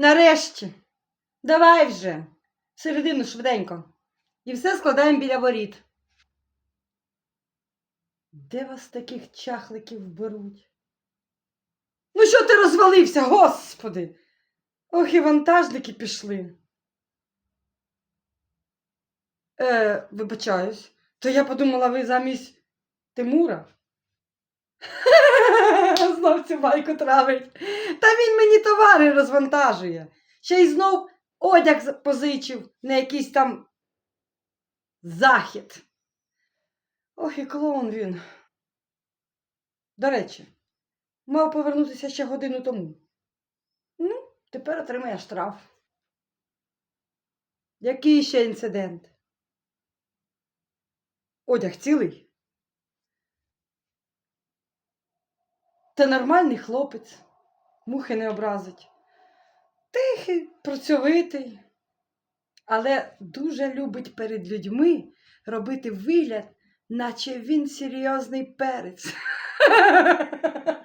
Нарешті. Давай вже. Середину швиденько. І все складаємо біля воріт. Де вас таких чахликів беруть? Ну що ти розвалився, господи? Ох, і вантажники пішли. Е, вибачаюсь, то я подумала, ви замість Тимура. Знов цю байку травить. Та він мені товари розвантажує. Ще й знов одяг позичив на якийсь там захід. Ох, і клоун він. До речі, мав повернутися ще годину тому. Ну, тепер отримає штраф. Який ще інцидент? Одяг цілий? Та нормальний хлопець, мухи не образить. Тихий, працьовитий, але дуже любить перед людьми робити вигляд, наче він серйозний перець.